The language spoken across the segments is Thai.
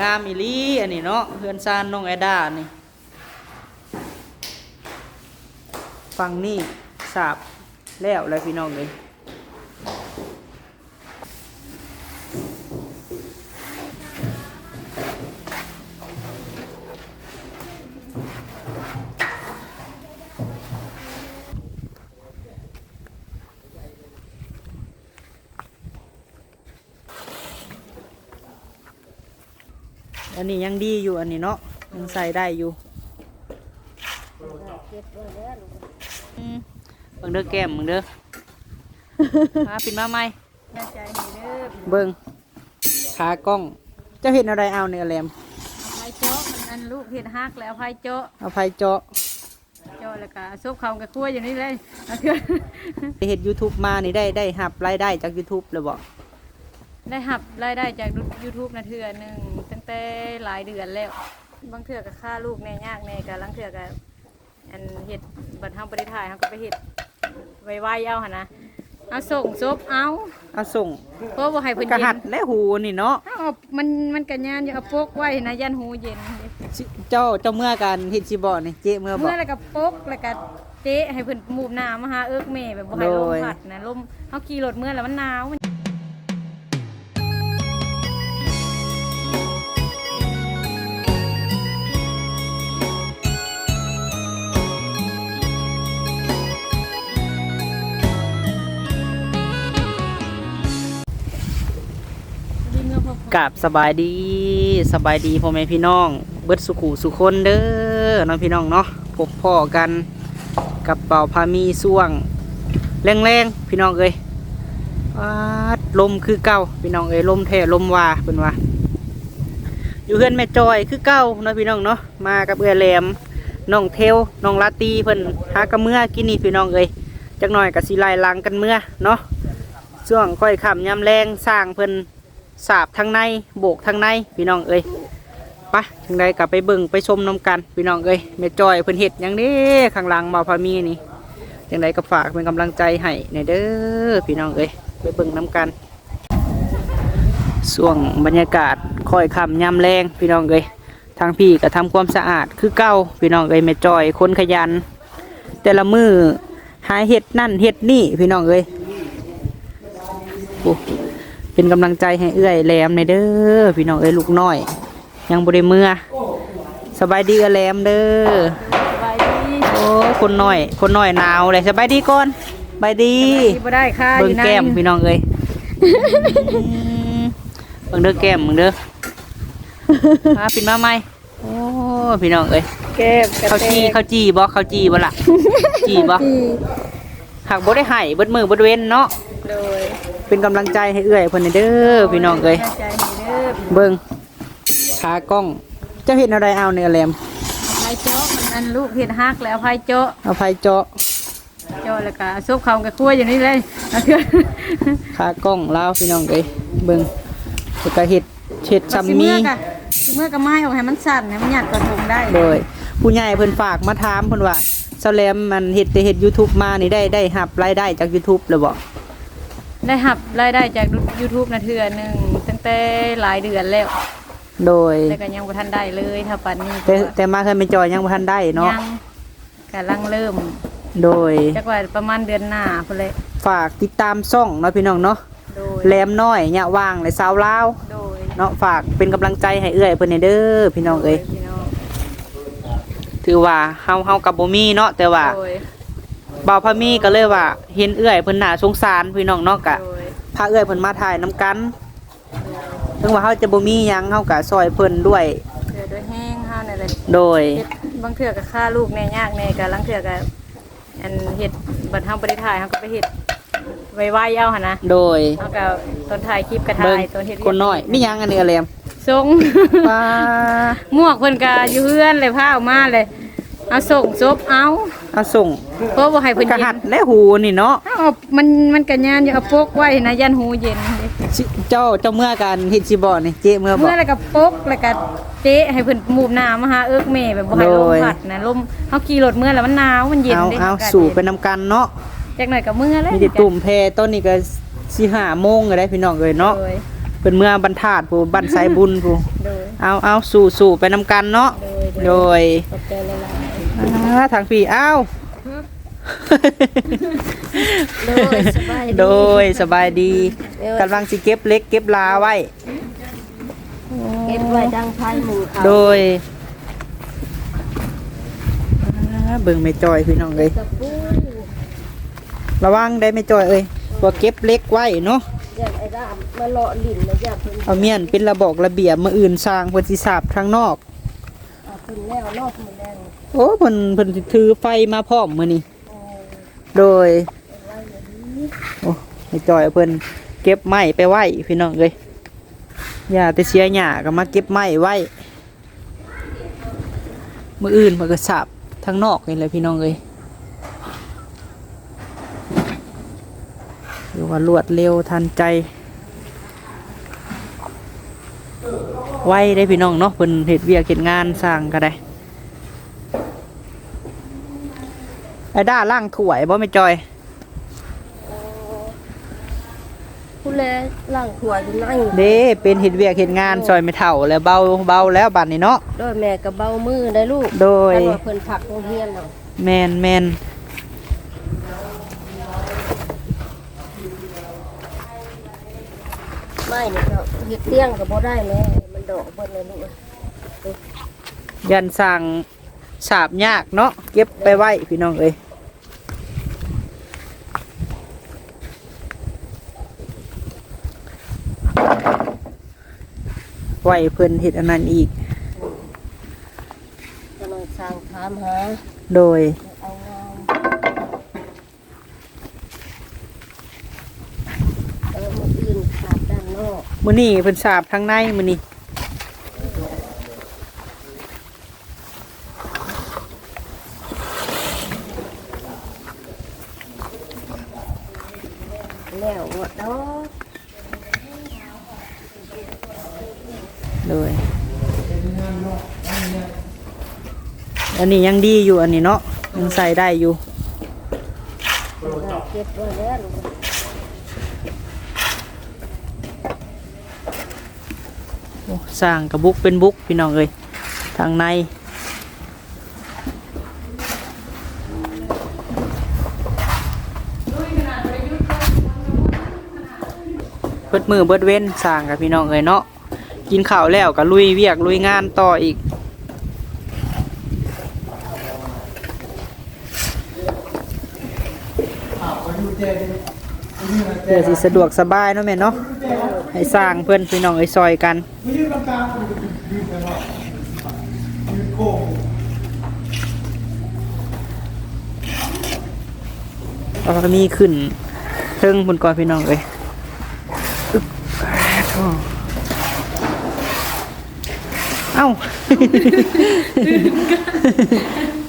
งามอีลีอันนี้เนาะเพื่อนซานน้องไอด้านี่ฟังนี่สาบแล้วเลยพี่น้องเลย นนี้ยังดีอยู่อันนี้เนาะยังใส่ได้อยู่อืมเบิ่งเด้อแก้มเบิ่งเด้อ มาปิดมาไหมแม่ใจให้เด้อเบิ่งขากล้องเจะเห็นอะไรเอาเนี่ยแหลมเอาไฟโจ๊ะมันอันลูกเห็ดฮักแล้วไฟโจ๊ะเอาไฟเจาะโจ๊ะแล้วก็ซุปเขากับคั่วอยู่นี่เลยเอาเถื่อนไปเห็น YouTube มานี่ได้ได้หับรายได้จาก YouTube เลยบ่ได้หับรายได้จาก YouTube นะเถื่อหนึ่งตั้ง แต่หลายเดือนแล้ว บางเถื่อก็ค่าลูกแน่ยากแน่ก็ลังเถื่อก็อันเห็ดบัดทำบริถ่ายเขาก็ไปเห็ดไวๆเอาหนนะเอาส่งซุปเอาเอาส่งเพราะว่าให้เพิ่นกระเย็หัดนและหูนี่เนาะเอามันมันกันยานอยู่เอาปกไว้นะยันหูเย็น สิเจ้าเจ้าเมื่อกันเห็นสิบ่นี่เจ๊เมื่อบ่ เมื่อแล้วก็ปกแล้วก็เจ๊ให้เพิ่นมูบหน้ามาหาเอิกแม่แบบบ่ให้ลมโดย พัดนะลมเฮาขี่รถเมื่อแล้วมันหนาวมัน กับสบายดีสบายดีพ่อแม่พี่น้อง เบิดสุขุสุคนเด้อน้องพี่น้องเนาะพบพ่อกันกับเป่าพามีส่วงแรงๆพี่น้องเอ้ยลมคือเก่าพี่น้องเอ้ยลมแท้ลมว่าเป็นว่า อยู่เพื่อนแม่จอยคือเก่าเนาะพี่น้องเนาะมากับเอื้อแหลมน้องเทวน้องลาตีเพิ่นหากระเมื่อกินนี่พี่น้องเอ้ยจักหน่อยกับสีลายลังกันเมื่อเนาะช่วงค่อยขำยำแรงสร้างเพิ่น สาบทางในโบกทางในพี่น้องเอ้ยไปะถึงใดกลับไปเบิ่งไปชมน้ำกันพี่น้องเอ้ยแม่จอยเพิ่นเฮ็ดหยังเด้ข้างหลังบ่าพามีนี่จังใดก็ฝากเป็นกำลังใจให้ในเด้อพี่น้องเอ้ยไปเบิ่งน้ำกันช่วงบรรยากาศค่อยคำยามแรงพี่น้องเอ้ยทางพี่ก็ทำความสะอาดคือเก่าพี่น้องเอ้ยแม่จอยคนขยัน แต่ละมือหาเฮ็ดนั่นเฮ็ดนี่พี่น้องเอ้ยโอ้ เป็นกำลังใจให้เอื้อยแหลมในเด้อพี่น้องเอ้ยลูกน้อย ยังบริเมื่อสบายดีเอื้อแหลมเด้อสบายดีโอ้คนน้อย คนน้อยหนาวเลยสบายดีก่อนสบายดีที่บ่ได้ค่ะเบิ่งอยู่ในแก้มพี่น้องเอ้ยอืมเบิ่งเด้อแก้มเบิ่งเด้อมาปิดมาไหมโอ้พี่น้องเอ้ยแก้มกระข้าวจีข้าวจีบ่ข้าวจีบ่ล่ะจีบ่หากบ่ได้ให้เบิดมือเบิดเว้นเนาะโดย เป็นกำลังใจให้เอื้อยเพิ่นให้เด้อพี่น้องเอ้ยแม่ใจให้เด้อเบิ้งขากล้องเจ้าเห็นอะไรเอาเนี่ยแหลมไฟโจ๊ะมันอันลูกเห็ดฮักแล้วไฟโจ๊ะเอาไฟเจาะโจ๊ะแล้วก็ซุปเขากับคั่วอยู่นี่เลยเอาเถื่อนขากล้องลาวพี่น้องเอ้ยเบิ้งแล้วก็เห็ดเห็ดซัมสิมีเมื่อกะสิเมื่อกะไม้ออกให้มันสั่นให้มันหยัดกระทงได้โดยผู้ใหญ่เพิ่นฝากมาถามเพิ่นว่าเซาแหลมมันเห็ดแต่เห็ด YouTube มานี่ได้ได้หับรายได้จาก YouTube เลยบ่ ได้หับรายได้จาก YouTube นะเถื่อหนึ่งตั้งแต่หลายเดือนแล้ว โดย แต่ก็ยังบ่ทันได้เลยถ้าปันนี้แต่แต่มาเคยเป็นจอยยังบ่ทันได้เนาะยังกำลังเริ่มโดย จักว่าประมาณเดือนหน้าพุ่นเลยฝากติดตามช่องเนาะพี่น้องเนาะโดยแหลมน้อยเนี่ยว่างเลยสาวลาวโดยเนาะฝากเป็นกำลังใจให้เอื้อยเพิ่นให้เด้อพี่น้องเอ้ยพี่น้องถือว่าเฮาเฮากับบ่มีเนาะแต่ว่า โดย บ่าวพะมีก็เลยว่า เห็นเอื้อยเพิ่นน่าสงสารพี่น้องเนาะกะโดยพาเอื้อยเพิ่นมาถ่ายนํกันถึงว่าเฮาจะบ่มีหยังเฮาก็ซอยเพิ่นด้วยเถื่อโดยแห้งเฮานี่นแหละโดย เฮ็ดบางเถื่อก็ฆ่าลูกแน่ยากแน่ก็ลังเถื่อก็อันเฮ็ดบัดเฮาบ่ได้ถ่ายเฮาก็ไปเฮ็ดไวๆเอาหั่นนะโดยเฮาก็ตอนถ่ายคลิปก็ถ่าเบิ่งยตอนเฮ็ดคนน้อยมีหยังอันนี้อะแลมส่งป้าหมวกเพิ่นก็อยู่เฮือนเลยพาออกมาเลย เอาส่งซบเอาเอาส่งเพราะว่าให้เพิ่นกระเย็หัดนและหูนี่เนาะเอามันมันก็ยานอยู่เอาปกไว้นะยันหูเย็นเด้สิเจ้าเจ้าเมื่อกันเฮ็ดสิบ่นี่เจ๊เมื่อบ่ เมื่อแล้วก็ปกแล้วก็เจ๊ให้เพิ่นมูบหน้ามาหาเอิกแม่แบบบ่ให้ลโดมย พัดนะลมเฮาขี่รถเมื่อแล้วมันหนาวมันเย็นเอาเด้เอากศสู่ไปย็นนำกันเนาะจักหน่อยก็เมื่อแล้วมีแต่ตุ่มแพต้นนี้ก็สิห้าโมงก็ได้พี่น้องเอ้ยเนาะ โดย เพิ่นเมื่อบรรทัดผู้บันไซบุญผู้โดยเอาเอาสู่สู่ไปนำกันเนาะโดยโดยขอบใจหลายอ่าทางพี่เอ้า ๆโดยสบายดีโดยสบายดีเดี๋ยวกำลังสิเก็บเล็กเก็บลาไว้ เก็บไว้ดังไพ่หมู่เขาโดยอ่าเบิ่งไม่จอยพี่น้องเลย ตะปูระวังได้ไม่จอยเอ้ยว่าเก็บเล็กไว้เนาะ อยากไอ้ดามมาเลาะลิ้นแล้วอยากเพิ่นเอาเมียนเป็นระบอกระเบียบมืออื่นสร้างเพิ่นสิสาบทางนอก เอาเพิ่นแล้วนอกมือแรงโอ้เพิ่นเพิ่นสิถือไฟมาพร้อมมื้อนี้โอ้โดยนี่โอ้ไม่จอยเพิ่นเก็บไม้ไปไว้พี่น้องเอ้ยอย่าแต่เสียหญ้าก็มาเก็บไม้ไว้มืออื่นเพิ่นก็สาบทางนอกนี่แหละพี่น้องเอ้ยเรียก ว่ารวดเร็วทันใจ ไว้ได้พี่น้องเนาะเพิ่นเฮ็ดเวียกเฮ็ดงานสร้างก็ได้ไอ้ด้าล่างถ้วยบ่แม่จอยผู้แลล่างถั่วอยู่นั่งเด้เป็นเฮ็ดเวียกเฮ็ดงานซอยไม่เท่าแล้วเบาเบาแล้วบัดนี้เนาะโดยแม่ก็เบามือได้ลูกโดยคันว่าเพิ่นผักโรงเรียนเนาะแมนแมน ไม่นี่เนาะเฮ็ดเตี้ยงก็บ่ได้แม่มันดอกเบิ่นเลยลูกเอ้ยยันสั่งสาบยากเนาะเก็บไปไว้พี่น้องเอ้ยไว้เพิ่นเฮ็ดอันนั้นอีกกำลังสร้างถามหาโดย เอางานเออมื้ออื่นขาดด้านนอก มื้อนี้เพิ่นสาบทางในมื้อนี้แล้วหมดเนาะโดยอันนี้ยังดีอยู่อันนี้เนาะยังใส่ได้อยู่เก็บไว้แล้วลูก โอ้ สร้างกระบุกเป็นบุกพี่น้องเอ้ยทางในเบิดมือเบิดเว้นสร้างกับพี่น้องเอ้ยเนาะกินข้าวแล้วก็ลุยเวียกลุยงานต่ออีกเพื่อสิสะดวกสบายเนาะแม่เนาะ ให้สร้างเพื่อนพี่น้องเอ้ซอยกันเราก็มีขึ้นเทิงบนก่อนพี่น้องเลยเอ้า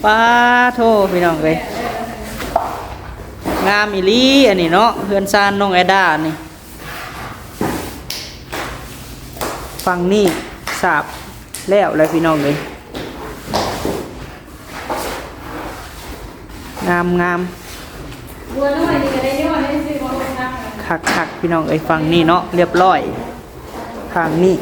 ป้าโทพี่น้องเลยงามอีลีอันนี้เนาะเพื่อนซานน้องแอด้านี่ ฟังนี่สาบแล้วแลยพี่น้องเลยงามงามบักหักคักคักพี่น้องเอ้ยฟังนี่เนาะเรียบร้อยทางนี้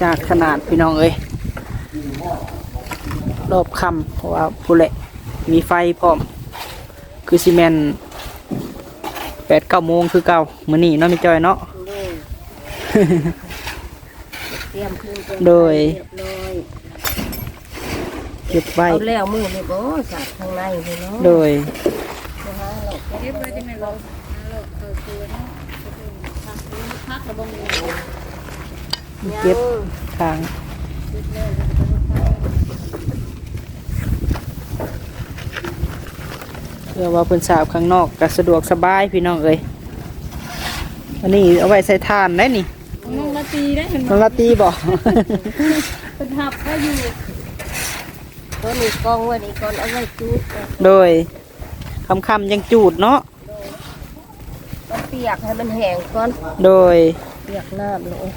จวดจาดขนาดพี่น้องเอ้ยรอบคำเพราะว่าผู้เละมีไฟพร้อม คือซีเมนแปดเก้าโมงคือเก่ามื้อนี้เนาะมีจอยเนาะเตรียมเครื่องเตรียมโดย เรียบร้อยเก็บไว้เอาแล้วมือนี่บ่สัตว์ข้างในนี่เนาะโดยบ่หาหรอกเรียบร้อยจังได๋บ่เลิกเออคือเนาะพักพักระบงนี้ เก็บทางเพื่อว่าเพิ่นสาบข้างนอกก็สะดวกสบายพี่น้องเอ้ยอันนี้เอาไว้ใส่ทานได้นี่น้องละตีได้เห็นน้องลาตีบอกเป็นหับก็อยู่ตัวนี้กองไว้นี่ก่อนเอาไว้จุดโดยคำคำๆยังจูดเนาะต้องเปียกให้มันแห้งก่อน โดยเปียกน้ำเลย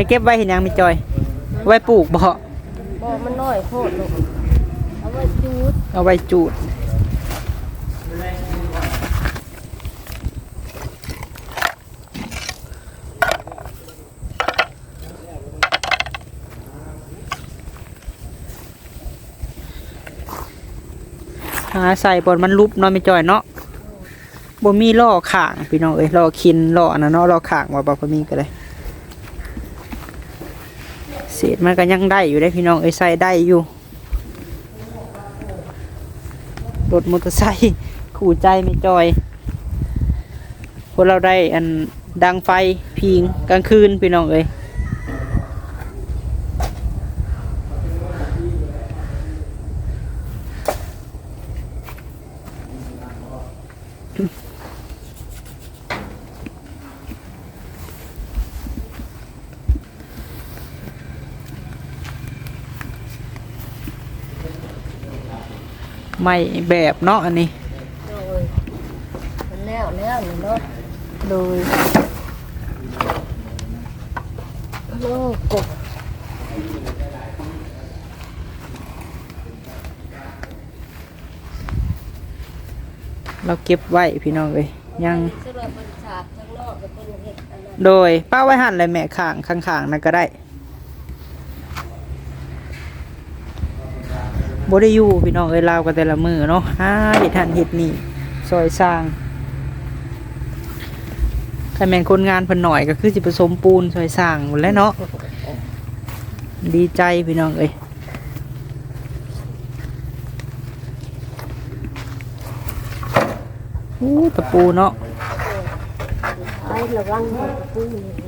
นนี้เก็บไว้เห็นยังมีจอย ไว้ปลูกบ่บ่มันน้อยโพดลูกเอาไว้จุดเอาไว้จูดหาใส่บนมันลุบเนาะไม่จอยเนาะบ่มีล่อข่างพี่น้องเอ้ยล่อคินล่ออันนะเนาะล่อข่างว่าบ่พอมีก็ได้ เศษมันก็ยังได้อยู่ได้พี่น้องเอ้ยใส่ได้อยู่รถมอเตอร์ไซค์ขู่ใจไม่จอยพวกเราได้อันดังไฟพิงกลางคืนพี่น้องเอ้ย ไม่แบบเนาะอันนี้โดยมันแล้วแล้วนี่เนาะโดยโลกบเราเก็บไว้พี่น้องเอ้ยยังสำหรับบริษัทข้างนอกเป็นคนเฮ็ดอันนั้นโดยป้าไว้หั่นเลยแม่ข้างข้างๆนั่นก็ได้ บ่ได้อยู่พี่น้องเอ้ยลาวกันแต่ละมือเนาะหาเฮ็ดหั่นเฮ็ดนี่ซอยสร้างถ้าแม่นคนงานเพิ่นหน่อยก็คือสิผสมปูนซอยสร้างหมดแล้วเนาะดีใจพี่น้องเอ้ยอู้ตะปูเนาะ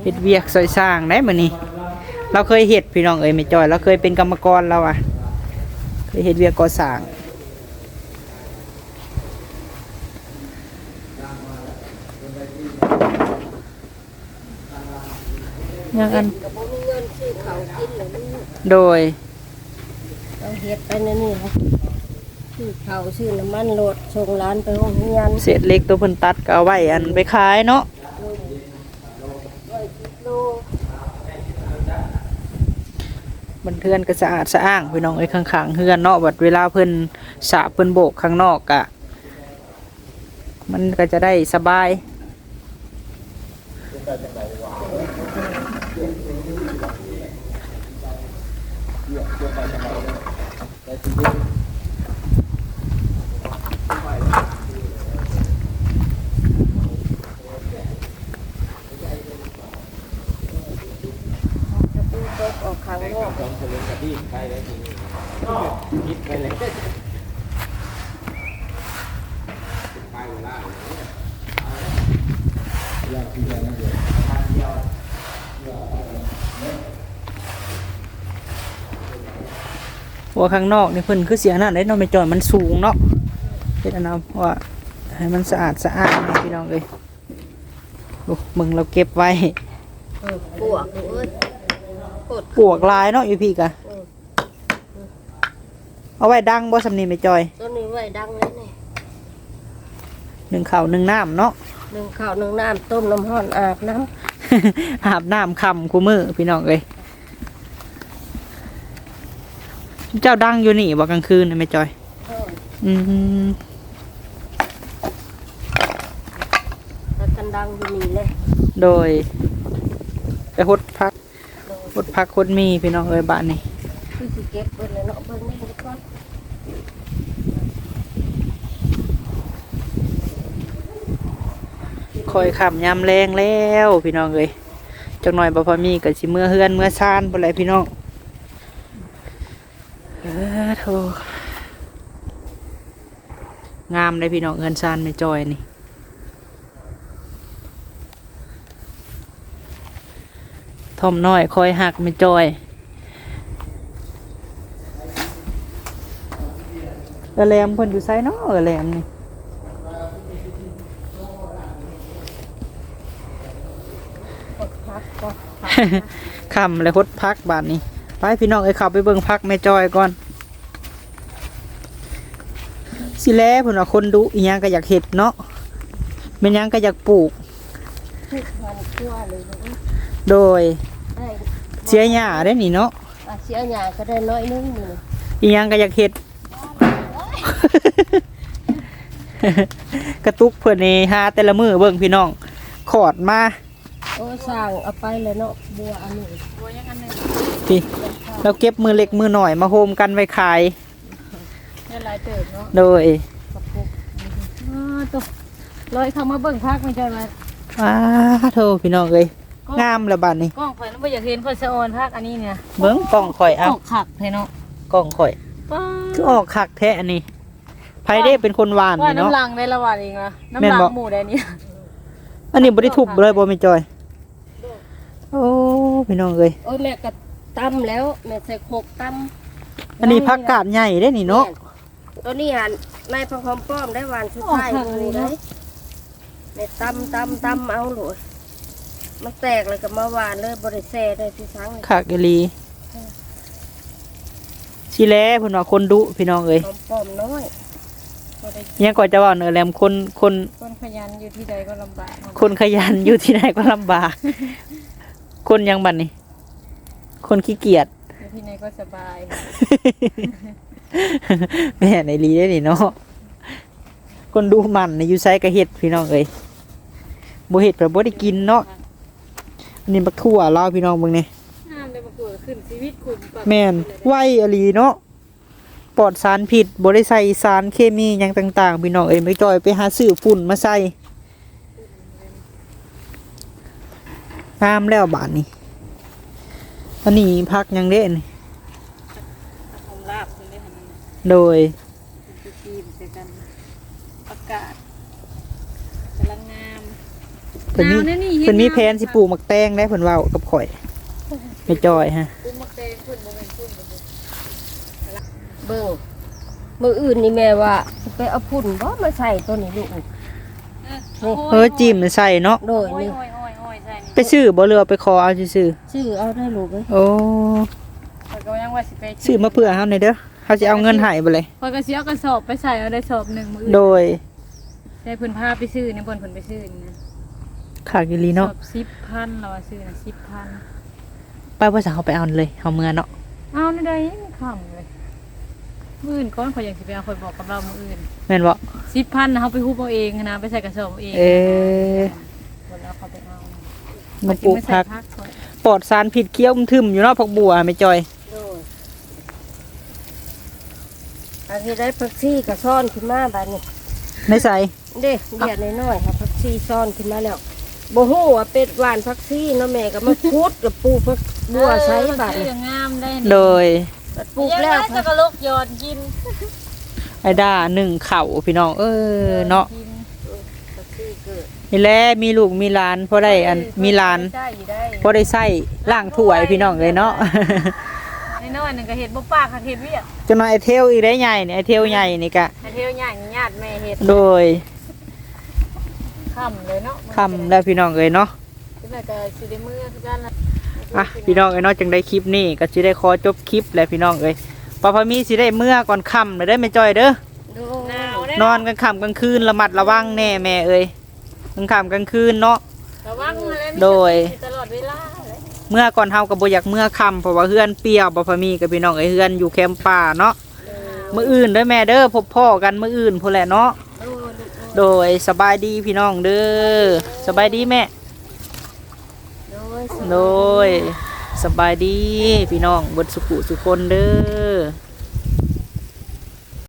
เฮ็ดเวียกซอยสร้างได้มื้อนี้เราเคยเฮ็ดพี่น้องเอ้ยไม่จอย เราเคยเป็นกรรมกรเราอะ เคยเฮ็ดเวียกก่อสร้างยังอันก็บ่มีเงินซื้อข้าวกินแล้วมันโดยต้องเฮ็ดไปนั่นนี่นะซื้อข้าวซื้อน้ำมันรถส่งร้านไปโรงเรียนเศษเหล็กตัวเพิ่นตัดก็เอาไว้อันไปขายเนาะ โล บันเทือนก็สะอาดสะอ้างพี่น้องเอ้ยข้างๆเฮือนเนาะบัดเวลาเพิ่นสระเพิ่นโบกข้างนอกกะมันก็จะได้สบายจางโลกต้องสปกับที่ใครแล้วทีนี้คิดไปเลยไเวลาอยาที่จะนั่งเดียวเดียวว่าข้างนอกนี่เพิ่นคือเสียหน้าได้นอนไม่จอดมันสูงเนาะเห็นนะว่าให้มันสะอาดสะอาดพี่น้องเลยมึงเราเก็บไว้ปวกดูเอ้ย โคตรปวกลายเนาะอยู่พี่กะเอาไว้ดังบ่สำนีไม่จอยต้นนี้ไว้ดังเลยนี่หนึ่งข้าวหนึ่งน้ำเนาะหนึ่งข้าวหนึ่งน้ำต้มน้ำห้อนอาบน้อาบน้ำคำคู่มือพี่น้องเอ้ยเจ้าดังอยู่นี่บ่กลางคืนนะไม่จอยำอืมแล้วกันดังอยู่นี่เลย โดยไปหดพัก หดพักหดมีพี่น้องเอ้ยบ้านนี่คือสิเก็บเบิ่งเลยเนาะเบิ่งนี่ก่อนคอยขำยำแรงแล้วพี่น้องเอ้ยจักหน่อยบ่พอมีก็สิเมื่อเฮือนเมื่อซานบ่ไรพี่น้องเออโธ่งามเลยพี่น้องเฮือนซานไม่จอยนี่ ทอมน้อยคอยหักไม่จอยเออแหลมเพิ่นอยู่ไสเนาะเออแหลมนี่คำเลยพดพักบาทนี้ ไปพี่น้องเอ้ยขับไปเบิ่งพักแม่จอยก่อน สิแลเพิ่นว่าคนดุอีหยังก็อยากเฮ็ดเนาะแม่นยังก็อยากปลูก ทุกวันทั่วเลยเนาะโดยได้เสียหญ้าได้นี่เนาะอาเสียหยาก็ได้น้อยนึงนี่อีหยังก็อยากเฮ็ด กระตุกเพิ่นนี่หาแต่ละมือเบิ่งพี่น้องขอดมาโอ้สร้างเอาไปเลยเนาะบัวอันนี้บัวยังอันหนึงพี่เราเก็บมือเล็กมือหน่อยมาโฮมกันไว้ขายเนี่ยหลายเติบเนาะโดยกระปุกอ้าตัวลอยเข้ามาเบิ่งพักไม่ใช่มา ว้าโธ่พี่น้องเอ้ย งามละบาดนี้กล้องข่อยน้ำบ่อยากเห็นข่อยสะออนพักอันนี้เนี่ยเบิ่งกล้องข่อยเอาออกขักเทเนาะกล้องข่อยป้าคือออกคักแท้อันนี้ไผได้เป็นคนหวานว่านี่เนาะน้ำลังได้ละวันเองอะน้ำแม่นลังบ่หมูได้เนี่ยอันนี้บ่ได้ทุบเลยบ่แม่จอย โอ้พี่น้องเอ้ยโอ้ยแม่ก็ตำแล้วแม่ใส่โคกตำอันนี้ผักกาดใหญ่ได้นี่เนาะตัวนี้หันในพระคอมป้อมได้หวานสุดท้ายเลยได้แม่ตำตำตำเอาโหลด มันแตกเลยก็มาหวานเลยบริเซได้ที่สังเลยคักอีหลีสิแลเพิ่นว่าคนดุพี่น้องเอ้ยคอมป้อมน้อยบ่ได้ยังก่อนจะว่าเนอแรมคนคนคนขยันอยู่ที่ใดก็ลำบากเนาะคนขยันอยู่ที่ไหนก็ลำบาก คนยังบันนี่คนขี้เกียจ อยู่ที่ไหนก็สบายแม่ในรีได้นี่เนาะคนดูมันในยูไซกระเห็ดพี่น้องเอ้ยบ่เห็ดแบบบ่ได้กินเนาะ อันนี้บักทั่วลาวพี่น้องเบิ่งนี่ห้ามได้มาเกิดขึ้นชีวิตคุณปรับแม่นไวอหลีเนาะปลอดสารผิดบ่ได้ใส่สารเคมีหยังต่างๆ พี่น้องเอ้ยไม่จอยไปหาซื้อฝุ่นมาใส่งามแล้วบาดนี้อันนี้พักหยังเด้นี่ผมลาบคุณได้ทำนั้น โดย เป็นทีมเจอกันประกาศกำลังงาม เพิ่นมีหาวะนี่เพิ่นมีแผนสิปลูกหมักแตงได้เพิ่นเว้ากับข่อยไม่จอยฮะปลูกมะเตงคุณโมเมนต์คุณบ่บ่เบิ่งมืออื่นนี่แม่ว่าสิไปเอาพุ่นบ่มาใส่ตัวนี้ลูกเออจิ้มใส่เนาะโดยโอ้ยนี่โอ้ยโอ้ยโอ้ยใช่นี่ไปซื้อบ่เรือไปขอเอาซื่อชื่อเอาได้ลูกเอ้ยๆโอ้ข้อยก็ยังว่าสิไปซื้อมาเพื่อเฮาหน่อยเด้อเฮาสิเอาเงินให้บ่เลยข้อยก็สิเอากระสอบไปใส่เอาได้สอบหนึ่งมื้อโดยได้เพิ่นพาไปซื้อนี่เพิ่นเพิ่นไปซื้อนี่นะ ขากอีหลีสเนาะอบ10,000เราว่าซื้อน่ะ10,000ไปบ่สั่งเขาไปเอาเลยเฮาเมื่อเนาะเอาในใดมันค่ำเลยมื้ออื่นก่อนข่อยอยากสิไปเอาข่อยบอกกับเรามื้ออื่นแม่นบ่10,000น่ะเฮาไปฮู้เอาเองนะไปใส่กระสอบเอาเองเออคนแล้วเขาไปเอามาปลูกผักไม่ใส่ก่อนปลอดสารผิดเคี้ยวทึมอยู่เนาะผักบัวไม่จอยโดยอันที่ได้พักซี่กับซ่อนขึ้นมาบาดนี้ไม่ใส่เด้เดียดน้อยๆค่ะพักซี่ซ่อนขึ้นมาแล้ว บ่ฮู้ว่าเป็ดหวานพักซี่เนาะแม่ก็มาพูดกับปูพักบัวใช้บาดเออนี้มันงามได้โดยบัดปลูกแล้วจะกระลกยอดกินไอ้ด้าหนึ่งเข่าพี่น้อง เออเนาะกินพักซี่เกิดนี่แหละมีลูกมีหลานพอได้อันมีหลานได้อยู่ได้พอได้ใส่ล่างถ้วยพี่น้องเลยเนาะในน้อยหนึ่งก็เห็ดบ่ปากค่ะเห็ดเวียดจะน้อยไอเทลอีกได้ใหญ่เนี่ยไอเทลใหญ่นี่กะไอเที่ยวใหญ่นี่ญาติแม่เห็ดโดย ค่ำเลยเนาะคำแล้วพี่น้องเลยเนาะที่แม่ก็สิได้มือคือกันละอะพี่น้องเอ้ยเนาะจังได้คลิปนี้ก็สิได้ขอจบคลิปแล้วพี่น้องเอ้ยปาพามีสิได้เมื่อก่อนค่ำเลยได้อไม่จ้อยเด้อดูหนาวได้นอนกลางค่ำกลางคืนระมัดระวังแน่แม่เอ้ยกลางค่ำกลางคืนเนาะระวังอะไรไม่โดยตลอดเวลาเลยเมื่อก่อนเฮาก็บ่อยากเมื่อค่ำเพราะว่าเฮือนเปรี้ยวบ่พอมีกับพี่น้องเอ้ยเฮือนอยู่แคมป์ป่าเนาะมื้ออื่นเด้อแม่เด้อพบพ่อกันมื้ออื่นพุ่นแหละเนาะ โดยสบายดีพี่น้องเด้อสบายดีแม่ โดยโดยสบายดีพี่น้องเบดสุขุสุคนเด้อ